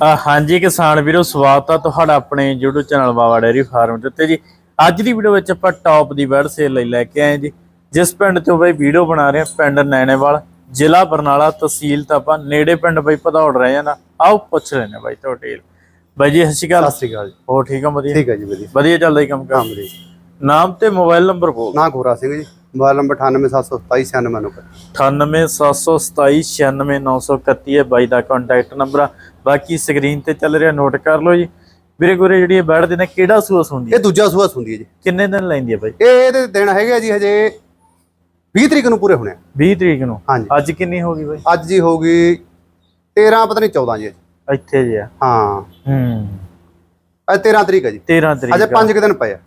ਹਾਂਜੀ ਕਿਸਾਨ ਵੀਰੋ ਸਵਾਗਤ ਆ ਤੁਹਾਡਾ ਆਪਣੇ YouTube channel Bawa dairy farm ਤੇ ਉੱਤੇ ਜੀ। ਅੱਜ ਦੀ ਵੀਡੀਓ ਵਿੱਚ ਆਪਾਂ ਟੌਪ ਦੀ ਬੈਡ ਸੇਲ ਲਈ ਲੈ ਕੇ ਆਏ ਜੀ। ਜਿਸ ਪਿੰਡ ਤੋਂ ਬਈ ਵੀਡੀਓ ਬਣਾ ਰਹੇ ਆ ਪਿੰਡ ਨੈਣੇਵਾਲ ਜ਼ਿਲ੍ਹਾ ਬਰਨਾਲਾ ਤਹਿਸੀਲ ਤਾਂ ਆਪਾਂ ਨੇੜੇ ਪਿੰਡ ਬਈ ਭਦੌੜ ਰਹੇ ਆ ਨਾ ਆਓ ਪੁੱਛ ਲੈਣੇ ਬਾਈ ਤੋਂ ਡਿਟੇਲ ਬਾਈ ਜੀ ਸਤਿ ਸ਼੍ਰੀ ਅਕਾਲ। ਸਤਿ ਸ੍ਰੀ ਅਕਾਲ ਜੀ। ਹੋਰ ਠੀਕ ਆ ਵਧੀਆ? ਠੀਕ ਹੈ ਜੀ ਵਧੀਆ। ਵਧੀਆ ਚੱਲਦਾ ਹੀ ਕੰਮ ਕੰਮ ਜੀ। ਨਾਮ ਤੇ ਮੋਬਾਈਲ ਨੰਬਰ ਬੋਲ। ਨਾ ਗੋਰਾ ਸਿੰਘ ਜੀ। ਮੋਬਾਈਲ ਨੰਬਰ 9872796991 9877296931 ਹੈ ਬਾਈ ਦਾ ਕੰਟੈਕਟ ਨੰਬਰ ਆ। ਬਾਕੀ ਸਕਰੀਨ ਤੇ ਚੱਲ ਰਿਹਾ ਨੋਟ ਕਰ ਲਓ ਜੀ। ਵੀਰੇ ਗੁਰੇ ਜਿਹੜੀ ਇਹ ਬੈਠ ਦੇ ਨੇ ਕਿਹੜਾ ਹੁੰਦੀ ਹੈ? ਇਹ ਦੂਜਾ ਸੂਆ ਹੁੰਦੀ ਹੈ ਜੀ। ਕਿੰਨੇ ਦਿਨ ਲੈਂਦੀ ਹੈ ਬਾਈ? ਇਹ ਇਹਦੇ ਦਿਨ ਹੈਗੇ ਜੀ ਹਜੇ 20 ਤਰੀਕ ਨੂੰ ਪੂਰੇ ਹੋਣੇ ਆ। 20 ਤਰੀਕ ਨੂੰ? ਹਾਂਜੀ। ਅੱਜ ਕਿੰਨੀ ਹੋ ਗਈ ਬਾਈ? ਅੱਜ ਜੀ ਹੋਊਗੀ 13 ਪਤਾ ਨਹੀਂ 14 ਜੀ। ਇੱਥੇ ਜੀ ਹਾਂ। ਹੂੰ। ਅੱਜ 13 ਤਰੀਕ ਹੈ ਜੀ। 13 ਤਰੀਕ ਅਜੇ 5 ਦਿਨ ਪਏ ਆ।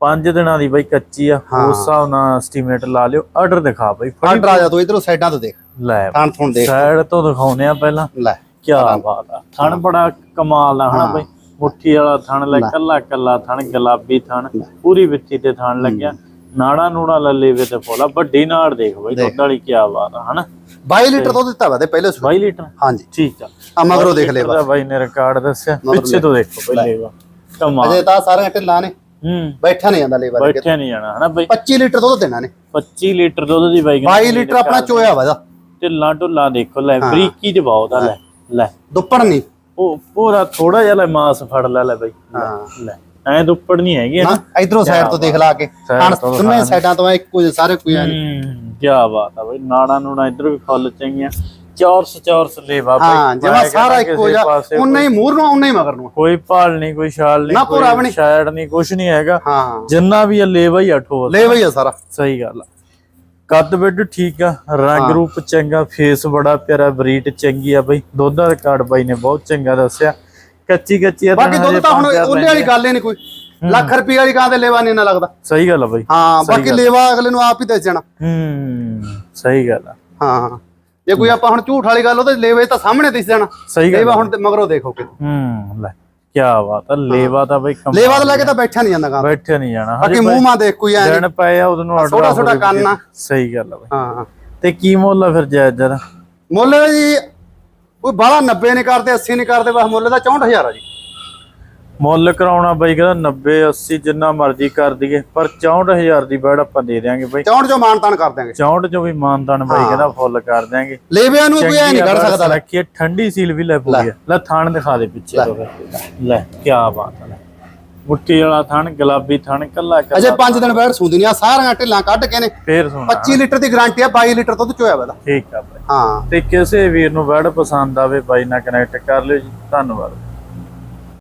ਪੰਜ ਦਿਨਾਂ ਦੀ ਬਾਈ ਕੱਚੀ ਆ। ਹਾਂ। ਉਸ ਹਿਸਾਬ ਨਾਲ ਐਸਟੀਮੇਟ ਲਾ ਲਿਓ। ਆਰਡਰ ਦਿਖਾ ਬਾਈ। ਆਰਡਰ ਆ ਜਾ ਤੂੰ ਇਧਰੋਂ ਸਾਈਡਾਂ ਤੋਂ ਦੇਖ। ਲੈ। ਥਾਣ ਥੁਣ ਦੇਖ। ਸਾਈਡ ਤੋਂ ਦਿਖਾਉਨੇ ਆ ਪਹਿਲਾਂ। ਲੈ। ਕੀ ਬਾਤ ਆ। ਥਣ ਬੜਾ ਕਮਾਲ ਦਾ ਹਨਾ। ਬਾਈ? ਮੁੱਠੀ ਵਾਲਾ ਥਣ ਲੈ ਕੱਲਾ ਕੱਲਾ ਥਣ ਗੁਲਾਬੀ ਥਣ ਪੂਰੀ ਵਿੱਚੀ ਤੇ ਥਣ ਲੱਗਿਆ। ਨਾੜਾ ਨੂੜਾ ਲੱਲੇ ਵੇ ਤੇ ਫੋਲਾ ਵੱਡੀ ਨਾੜ ਦੇਖ ਬਾਈ ਦੁੱਧ ਵਾਲੀ ਕੀ ਬਾਤ ਆ ਹਨਾ? 22 ਲੀਟਰ ਦੁੱਧ ਦਿੱਤਾ ਵਾ ਤੇ ਪਹਿਲੇ ਸੂਆ 22 ਲੀਟਰ? ਹਾਂਜੀ। ਠੀਕ ਆ। ਆ ਮਗਰੋਂ ਦੇਖ ਲੈ ਇਹਦਾ ਬਾਈ ਨੇ ਰਿਕਾਰਡ ਦੱਸਿਆ। ਪਿੱਛੇ ਤੋਂ ਦੇਖੋ ਪਹਿਲੇ ਵਾ ਕਮਾਲ। ਅਜੇ ਤਾਂ ਸਾਰੇ ਢਿੱਲਾਂ ਨੇ। ਹੂੰ। ਬੈਠਾ ਨਹੀਂ ਜਾਂਦਾ ਲੇਵਾ ਬੈਠਿਆ ਨਹੀਂ ਜਾਣਾ ਹਨਾ ਬਾਈ? 25 ਲੀਟਰ ਦੁੱਧ ਦੇਣਾ ਨੇ। 25 ਲੀਟਰ ਦੁੱਧ ਦੀ ਬਾਈ 22 ਲੀਟਰ ਆਪਣਾ ਚੋਇਆ ਵਾ ਇਹਦਾ। ਢਿੱਲਾਂ ਢੁੱਲਾਂ ਦੇਖੋ ਲੈ ਬਰੀਕੀ ਚ ਬਹੁਤ ਆ ਲੈ। ਲੈ। ਦੁੱਪੜ ਨਹੀਂ। ਉਹ ਪੂਰਾ ਥੋੜਾ ਜਿਹਾ ਲੈ ਮਾਸ ਫੜ ਲੈ ਲੈ ਬਾਈ। ਹਾਂ। ਲੈ। ਐ ਦੁੱਪੜ ਨਹੀਂ ਹੈਗੀ ਨਾ ਇਧਰੋਂ ਸਾਈਡ ਤੋਂ ਦੇਖ ਲਾ ਕੇ। ਹਣ ਦੋਨੇ ਸਾਈਡਾਂ ਤੋਂ ਇੱਕੋ ਜਿਹੇ ਸਾਰੇ ਕੋਈ ਆ ਨੀ। ਹੂੰ ਕੀ ਬਾਤ ਆ ਬਈ। ਨਾੜਾ ਨੂੜਾ ਇਧਰ ਵੀ ਫੁੱਲ ਚੰਗੀਆਂ। ਚੌਰਸ ਚੌਰਸ ਲੇਵਾ ਬਈ। ਹਾਂ ਜਿਵੇਂ ਸਾਰਾ ਇੱਕੋ ਜਿਹਾ। ਉਨਾ ਹੀ ਮੂਰ ਨੂੰ ਉਨਾ ਹੀ ਮਗਰ। ਨੂੰ ਕੋਈ ਭਾਲ ਨਹੀਂ ਕੋਈ ਛਾਲ ਨਾ ਨਹੀਂ ਕੋਈ ਨੀ। ਸ਼ਾਇਡ ਨਹੀਂ। ਕੁਛ ਨਹੀਂ ਹੈਗਾ। ਹਾਂ। ਜਿੰਨਾ ਵੀ ਆ ਲੇਵਾ ਹੀ ਅਠੋ ਲੈ ਬਈ ਆ ਸਾਰਾ। ਸਹੀ ਗੱਲ ਆ। ਕੱਦ ਬਿੱਡ ਠੀਕ ਆ ਰੰਗ ਰੂਪ ਚੰਗਾ ਫੇਸ ਬੜਾ ਪਿਆਰਾ ਬਰੀਡ ਚੰਗੀ ਆ ਬਈ। ਦੁੱਧ ਦਾ ਰਿਕਾਰਡ ਬਾਈ ਨੇ ਬਹੁਤ ਚੰਗਾ ਦੱਸਿਆ। ਕੱਚੀ ਕੱਚੀ ਆ ਬਾਕੀ ਤਾਂ ਦੁੱਧ ਤਾਂ ਹੁਣ ਉਹਲੇ ਵਾਲੀ ਗੱਲ ਹੀ ਨਹੀਂ ਕੋਈ। ਲੱਖ ਰੁਪਏ ਵਾਲੀ ਕਾਂ ਦੇ ਲੈਵਾ ਨਹੀਂ ਨਾ ਲੱਗਦਾ। ਸਹੀ ਗੱਲ ਆ ਬਾਈ। ਹਾਂ ਬਾਕੀ ਲੈਵਾ ਅਗਲੇ ਨੂੰ ਆਪ ਹੀ ਦੱਸ ਜਾਣਾ ਹੂੰ ਸਹੀ ਗੱਲ ਆ। ਹਾਂ ਜੇ ਕੋਈ ਆਪਾਂ ਹੁਣ ਝੂਠ ਵਾਲੀ ਗੱਲ ਉਹਦੇ ਲੈਵੇ ਤਾਂ ਸਾਹਮਣੇ ਦਿਸ ਜਾਣਾ। ਸਹੀ ਗੱਲ ਲੈਵਾ ਹੁਣ ਤੇ ਮਗਰੋਂ ਦੇਖੋ ਕਿ ਹੂੰ ਲੈ। ਕੀ ਬਾਤ ਆ ਲੇਵਾ ਤਾਂ ਬਈ ਕਮਾਲ ਲੈਵਾ ਤਾਂ ਲੈ ਕੇ ਤਾਂ ਬੈਠਾ ਨਹੀਂ ਜਾਂਦਾ ਕਾਂ ਬੈਠੇ ਨਹੀਂ ਜਾਣਾ ਬਾਕੀ ਮੂੰਹ ਮਾਂ ਦੇਖ ਕੋਈ ਐ ਦਿਨ ਪਏ ਆ ਉਦੋਂ ਨੂੰ ਆਰਡਰ ਛੋਟਾ ਛੋਟਾ ਕੰਨ ਆ। ਸਹੀ ਗੱਲ ਆ ਬਈ। ਹਾਂ ਤੇ ਕੀ ਮੁੱਲ ਆ ਫਿਰ ਜਾਇਜ਼ ਜਰਾ ਮੁੱਲ ਜੀ ਕੋਈ ਬਾਹਲਾ 90 ਨਹੀਂ ਕਰਦੇ 80 ਨਹੀਂ ਕਰਦੇ ਬਸ ਮੁੱਲ ਦਾ 64000 ਆ ਜੀ। ਮੁੱਲ ਕਰਾਉਣਾ ਬਈ ਕਹਿੰਦਾ 90 80 ਜਿੰਨਾ ਮਰਜ਼ੀ ਕਰ ਦਈਏ ਪਰ 64000 ਦੀ ਬੈੜ ਆਪਾਂ ਦੇ ਦਿਆਂਗੇ ਬਈ। 64 ਜੋ ਮਾਨਤਾਨ ਕਰ ਦਿਆਂਗੇ। 64 ਚੋਂ ਵੀ ਮਾਨਦਾਨ ਬਾਈ ਕਹਿੰਦਾ ਫੁੱਲ ਕਰ ਦਿਆਂਗੇ। ਲੇਵਿਆਂ ਨੂੰ ਕੋਈ ਐ ਨਹੀਂ ਕਰ ਸਕਦਾ। ਰੱਖੀਏ ਠੰਡੀ ਸੀਲ ਵੀ ਲੈ ਪੂਰੀ ਆ। ਲੈ। ਥਾਣ ਦਿਖਾ ਦੇ ਪਿੱਛੇ। ਲੈ। ਕੀ ਬਾਤ ਲੈ ਮੁੱਠੀ ਵਾਲਾ ਥਣ ਗੁਲਾਬੀ ਥਣ ਕੱਲਾ ਕੱਲਾ ਅਜੇ 5 ਦਿਨ ਬੈਠ ਸੂਦੀ ਨਹੀਂ ਆ ਸਾਰੀਆਂ ਢਿੱਲਾਂ ਕੱਢ ਕੇ ਨੇ। ਫੇਰ ਸੁਣਾ 25 ਲੀਟਰ ਦੀ ਗਾਰੰਟੀ ਆ 22 ਲੀਟਰ ਦੁੱਧ ਚੋਇਆ ਵਾ ਇਹਦਾ। ਠੀਕ ਆ ਬਾਈ। ਹਾਂ। ਤੇ ਕਿਸੇ ਵੀਰ ਨੂੰ ਬੈੜ ਪਸੰਦ ਆਵੇ ਬਾਈ ਨਾਲ ਕਨੈਕਟ ਕਰ ਲਿਓ ਜੀ। ਧੰਨਵਾਦ।